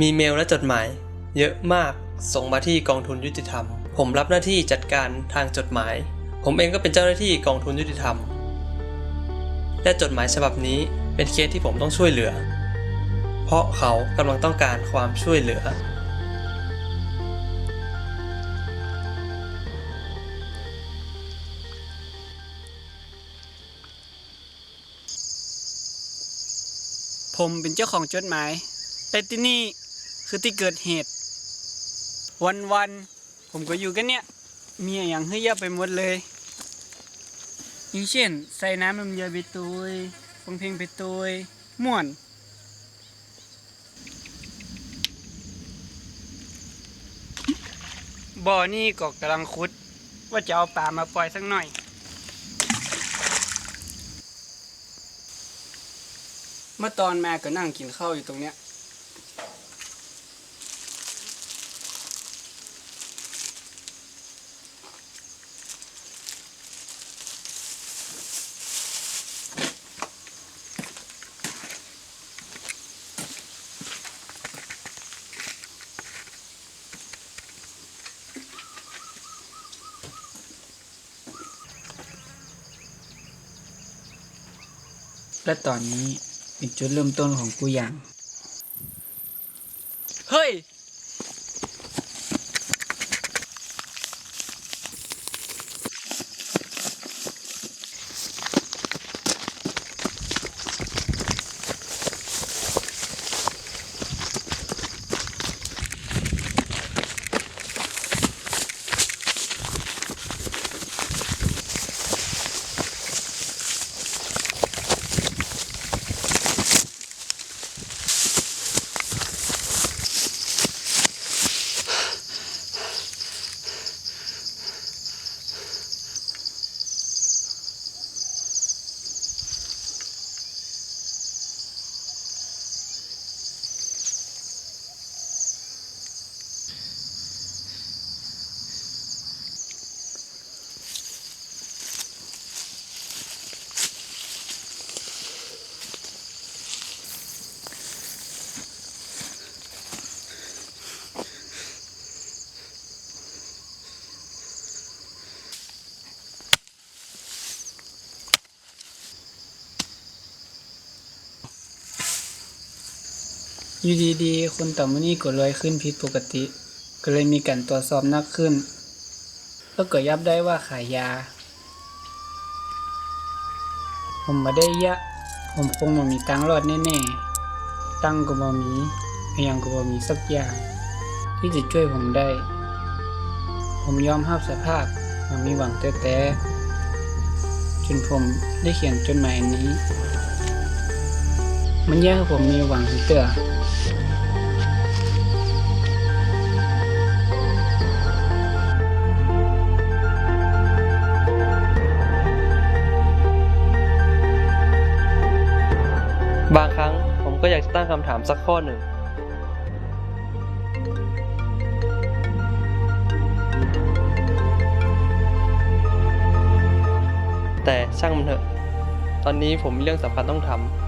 มีเมลและจดหมาย เยอะมากส่งมาที่กองทุนยุติธรรม ผมรับหน้าที่จัดการทางจดหมาย ผมเองก็เป็นเจ้าหน้าที่กองทุนยุติธรรม และจดหมายฉบับนี้เป็นเคสที่ผมต้องช่วยเหลือ เพราะเขากำลังต้องการความช่วยเหลือ ผมเป็นเจ้าของจดหมาย แต่ที่นี่ คือที่เกิดเหตุ วันวันๆผมก็อยู่กันเนี่ย มีอย่างให้เยอะไปหมดเลยอย่างเช่น ใส่น้ำมันเยอะไปตุยฟังเพลงไปตุยม่วนบ่อนี่ก็กำลังคุด ว่าจะเอาปลามาปล่อยสักหน่อย เมื่อตอนมาก็นั่งกินข้าวอยู่ตรงเนี้ย และตอนนี้เป็นจุดเริ่มต้นของกูอย่าง เฮ้ย อยู่ดีๆคนต่ำนี้ก็ลอยขึ้นผิดปกติ ก็เลยมีการตรวจสอบนักขึ้น แล้วก็ยับได้ว่าขายยา ผมมาได้ยะ ผมคงมามีตังรอดแน่ๆ ตังก็บ่มีอหยังก็บ่มีสักอย่าง ที่จะช่วยผมได้ ผมยอมรับสภาพมันมีหวังแต่แต่จนผมได้เขียนจดหมายอันนี้ มันแย่ให้ผมมีหวังเตือบางครั้งผมก็อยากจะตั้งคำถามสักข้อหนึ่ง แต่ช่างมันเถอะ ตอนนี้ผมมีเรื่องสำคัญต้องทำ